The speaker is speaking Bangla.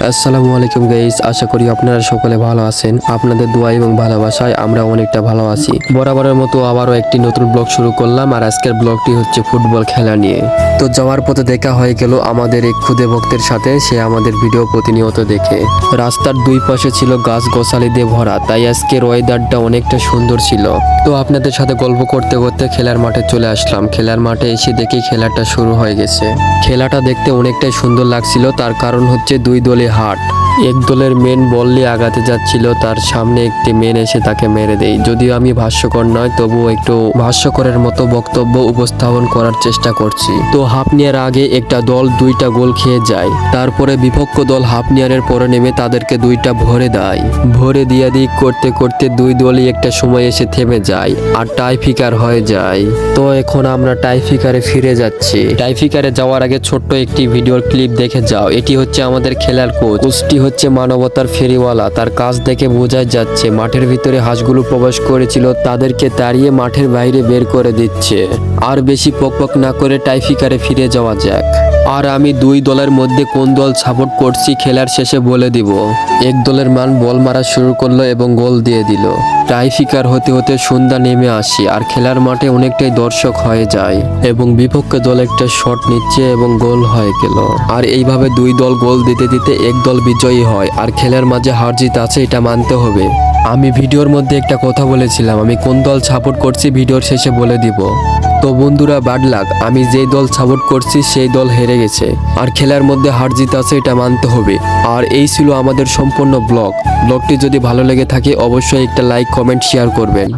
আসসালামু আলাইকুম গাইস আশা করি আপনারা সকলে ভালো আছেন। আপনাদের দোয়া এবং ভালোবাসায় আমরা অনেকটা ভালো আছি। বরাবরের মতো আবারও একটি নতুন ব্লগ শুরু করলাম, আর আজকের ব্লগটি হচ্ছে ফুটবল খেলা নিয়ে। তো যাওয়ার পথে দেখা হয়ে গেল আমাদের এক খুদে ভক্তের সাথে, সে আমাদের ভিডিও প্রতিনিয়ত দেখে। রাস্তার দুই পাশে ছিল গাছ গোছালি দিয়ে ভরা, তাই আজকের ওয়েদারটা অনেকটা সুন্দর ছিল। তো আপনাদের সাথে গল্প করতে করতে খেলার মাঠে চলে আসলাম। খেলার মাঠে এসে দেখি খেলাটা শুরু হয়ে গেছে। খেলাটা দেখতে অনেকটাই সুন্দর লাগছিল, তার কারণ হচ্ছে দুই দলে হাট। এক দলের মেন বল নিয়ে আগাতে যাচ্ছিল, তার সামনে একটি মেন এসে তাকে মেরে দেয়। যদিও আমি ভাষ্যকর নয়, তবুও একটু ভাষ্যকরের মতো বক্তব্য উপস্থাপন করার চেষ্টা করছি। তো হাফ নিয়ার আগে একটা দল দুইটা গোল খেয়ে যায়। তারপরে বিপক্ষ দল হাফ নিয়ারের পরে নেমে তাদেরকে দুইটা ভরে দেয়। ভরে দিয়া দিক করতে করতে দুই দলই একটা সময় এসে থেমে যায় আর টাইফিকার হয়ে যায়। তো এখন আমরা টাইফিকারে ফিরে যাচ্ছি। টাইফিকারে যাওয়ার আগে ছোট্ট একটি ভিডিওর ক্লিপ দেখে যাও। এটি হচ্ছে আমাদের খেলার কোচ কোচটি হচ্ছে মানবতার ফেরিওয়ালা। তার কাজ দেখে বোঝাই যাচ্ছে, মাঠের ভিতরে হাঁসগুলো প্রবেশ করেছিল, তাদেরকে তাড়িয়ে মাঠের বাইরে বের করে দিচ্ছে। আর বেশি পকপক না করে টাইফিকারে ফিরে যাওয়া যাক। আর আমি দুই দলের মধ্যে কোন দল সাপোর্ট করছি খেলার শেষে বলে দিব। এক দলের মান বল মারা শুরু করল এবং গোল দিয়ে দিল। টাই ফিকার হতে হতে সন্ধ্যা নেমে আসি আর খেলার মাঠে অনেকটাই দর্শক হয়ে যায় এবং বিপক্ষ দল একটা শট নিচ্ছে এবং গোল হয়ে গেল। আর এইভাবে দুই দল গোল দিতে দিতে এক দল বিজয়ী হয় আর খেলার মাঝে হার জিত আছে এটা মানতে হবে। আমি ভিডিওর মধ্যে একটা কথা বলেছিলাম, আমি কোন দল সাপোর্ট করছি ভিডিওর শেষে বলে দিব। তো বন্ধুরা বাড লাগ আমি যে দল সাপোর্ট করছি, সেই দল হেরে গেছে। আর খেলার মধ্যে হার জিত আছে, এটা মানতে হবে। আর এই ছিল আমাদের সম্পূর্ণ ব্লগ ব্লগটি যদি ভালো লেগে থাকে, অবশ্যই একটা লাইক কমেন্ট শেয়ার করবেন।